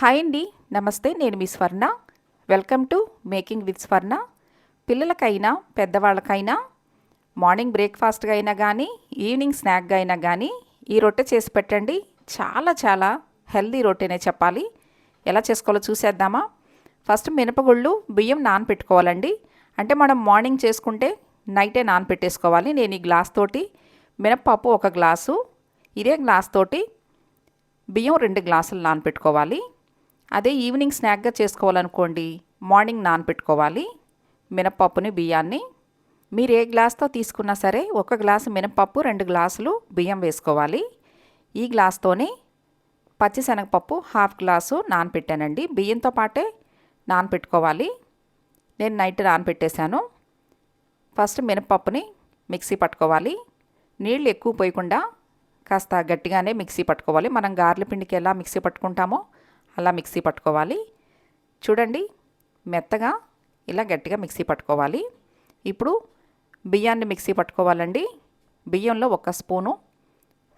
Hi అండి నమస్తే నేను మీ Swarna. Welcome to making with Swarna పిల్లలకైనా పెద్దవాళ్ళకైనా మార్నింగ్ బ్రేక్ఫాస్ట్గా అయినా కానీ ఈవినింగ్ స్నాక్గా అయినా కానీ ఈ రొట్టె చేసి పెట్టండి. చాలా చాలా హెల్దీ రొట్టెనే చెప్పాలి. ఎలా చేసుకోవాలో చూసేద్దామా? ఫస్ట్ మినపగుళ్ళు బియ్యం నానపెట్టుకోవాలండి. అంటే మనం మార్నింగ్ చేసుకుంటే నైటే నానపెట్టేసుకోవాలి. నేను ఈ గ్లాస్ తోటి మినప్పప్పు ఒక గ్లాసు ఇదే గ్లాస్ తోటి బియ్యం రెండు గ్లాసులు నానపెట్టుకోవాలి. అదే ఈవినింగ్ స్నాక్గా చేసుకోవాలనుకోండి మార్నింగ్ నానపెట్టుకోవాలి. మినప్పప్పుని బియ్యాన్ని. మీరు ఏ గ్లాస్తో తీసుకున్నా సరే ఒక గ్లాసు మినపప్పు రెండు గ్లాసులు బియ్యం వేసుకోవాలి. ఈ గ్లాస్తోనే పచ్చిశనగపప్పు హాఫ్ గ్లాసు నానపెట్టానండి. బియ్యంతో పాటే నానపెట్టుకోవాలి. నేను నైట్ నానపెట్టేశాను. ఫస్ట్ మినపప్పుని మిక్సీ పట్టుకోవాలి. నీళ్ళు ఎక్కువ పోయకుండా కాస్త గట్టిగానే మిక్సీ పట్టుకోవాలి. మనం గార్ల పిండికి ఎలా మిక్సీ పట్టుకుంటామో అలా మిక్సీ పట్టుకోవాలి. చూడండి మెత్తగా ఇలా గట్టిగా మిక్సీ పట్టుకోవాలి. ఇప్పుడు బియ్యాన్ని మిక్సీ పట్టుకోవాలండి. బియ్యంలో ఒక స్పూను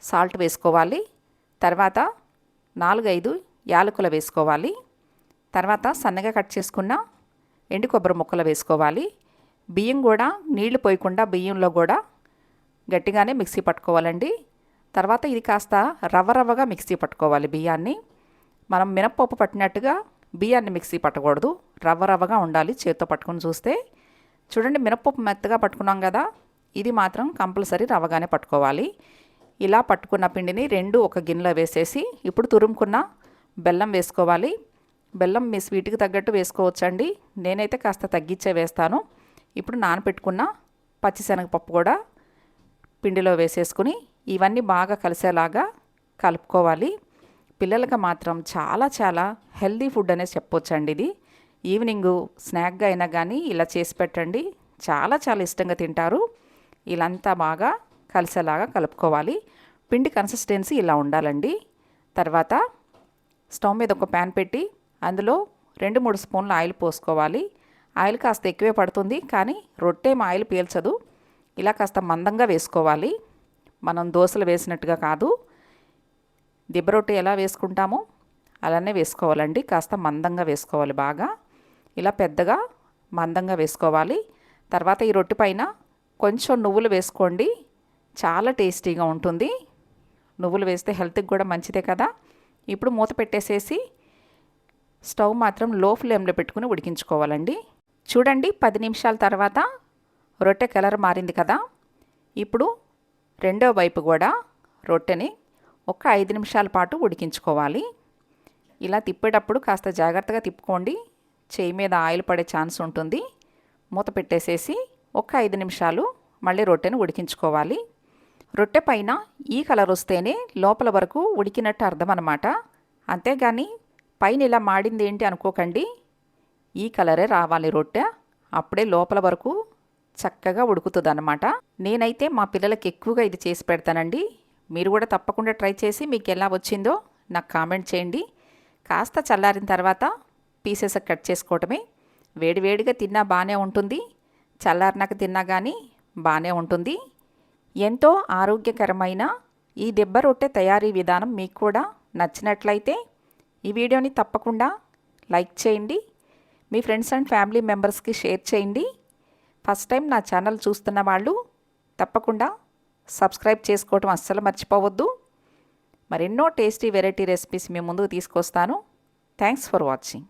సాల్ట్ వేసుకోవాలి. తర్వాత నాలుగైదు యాలకులు వేసుకోవాలి. తర్వాత సన్నగా కట్ చేసుకున్న ఎండు కొబ్బరి ముక్కలు వేసుకోవాలి. బియ్యం కూడా నీళ్ళు పోయకుండా బియ్యంలో కూడా గట్టిగానే మిక్సీ పట్టుకోవాలండి. తర్వాత ఇది కాస్త రవ్వ రవ్వగా మిక్సీ పట్టుకోవాలి బియ్యాన్ని. మనం మినప్పప్పు పట్టినట్టుగా బియ్యాన్ని మిక్సీ పట్టకూడదు. రవ్వ రవ్వగా ఉండాలి చేత్తో పట్టుకొని చూస్తే. చూడండి మినప్పప్పు మెత్తగా పట్టుకున్నాం కదా. ఇది మాత్రం కంపల్సరీ రవ్వగానే పట్టుకోవాలి. ఇలా పట్టుకున్న పిండిని రెండు ఒక గిన్నెలో వేసేసి ఇప్పుడు తురుముకున్న బెల్లం వేసుకోవాలి. బెల్లం మీ స్వీట్కి తగ్గట్టు వేసుకోవచ్చండి. నేనైతే కాస్త తగ్గించే వేస్తాను. ఇప్పుడు నానపెట్టుకున్న పచ్చిశనగపప్పు కూడా పిండిలో వేసేసుకుని ఇవన్నీ బాగా కలిసేలాగా కలుపుకోవాలి. పిల్లలకి మాత్రం చాలా చాలా హెల్దీ ఫుడ్ అనేది చెప్పొచ్చండి ఇది. ఈవినింగ్ స్నాక్గా అయినా కానీ ఇలా చేసి పెట్టండి. చాలా చాలా ఇష్టంగా తింటారు. ఇలాంతా బాగా కలిసేలాగా కలుపుకోవాలి. పిండి కన్సిస్టెన్సీ ఇలా ఉండాలండి. తర్వాత స్టవ్ మీద ఒక ప్యాన్ పెట్టి అందులో రెండు మూడు స్పూన్ల ఆయిల్ పోసుకోవాలి. ఆయిల్ కాస్త ఎక్కువే పడుతుంది కానీ రొట్టె ఆయిల్ పీల్చదు. ఇలా కాస్త మందంగా వేసుకోవాలి. మనం దోశలు వేసినట్టుగా కాదు. దిబ్బ రొట్టె ఎలా వేసుకుంటామో అలానే వేసుకోవాలండి. కాస్త మందంగా వేసుకోవాలి బాగా. ఇలా పెద్దగా మందంగా వేసుకోవాలి. తర్వాత ఈ రొట్టె పైన కొంచెం నువ్వులు వేసుకోండి. చాలా టేస్టీగా ఉంటుంది. నువ్వులు వేస్తే హెల్త్కి కూడా మంచిదే కదా. ఇప్పుడు మూత పెట్టేసేసి స్టవ్ మాత్రం లో ఫ్లేమ్లో పెట్టుకుని ఉడికించుకోవాలండి. చూడండి పది నిమిషాల తర్వాత రొట్టె కలర్ మారింది కదా. ఇప్పుడు రెండో వైపు కూడా రొట్టెని ఒక ఐదు నిమిషాల పాటు ఉడికించుకోవాలి. ఇలా తిప్పేటప్పుడు కాస్త జాగ్రత్తగా తిప్పుకోండి. చేయి మీద ఆయిల్ పడే ఛాన్స్ ఉంటుంది. మూత పెట్టేసేసి ఒక ఐదు నిమిషాలు మళ్ళీ రొట్టెను ఉడికించుకోవాలి. రొట్టె పైన ఈ కలర్ వస్తేనే లోపల వరకు ఉడికినట్టు అర్థం అనమాట అంతేగాని పైన ఇలా మాడింది ఏంటి అనుకోకండి. ఈ కలరే రావాలి రొట్టె. అప్పుడే లోపల వరకు చక్కగా ఉడుకుతుంది అనమాట నేనైతే మా పిల్లలకి ఎక్కువగా ఇది చేసి పెడతానండి. మీరు కూడా తప్పకుండా ట్రై చేసి మీకు ఎలా వచ్చిందో నాకు కామెంట్ చేయండి. కాస్త చల్లారిన తర్వాత పీసెస్ కట్ చేసుకోవటమే. వేడివేడిగా తిన్నా బాగానే ఉంటుంది. చల్లారినాక తిన్నా కానీ బాగానే ఉంటుంది. ఎంతో ఆరోగ్యకరమైన ఈ దెబ్బ రొట్టె తయారీ విధానం మీకు కూడా నచ్చినట్లయితే ఈ వీడియోని తప్పకుండా లైక్ చేయండి. మీ ఫ్రెండ్స్ అండ్ ఫ్యామిలీ మెంబర్స్కి షేర్ చేయండి. ఫస్ట్ టైం నా ఛానల్ చూస్తున్న వాళ్ళు తప్పకుండా సబ్స్క్రైబ్ చేసుకోవటం అస్సలు మర్చిపోవద్దు. మరెన్నో టేస్టీ వెరైటీ రెసిపీస్ మీ ముందుకు తీసుకొస్తాను. Thanks for watching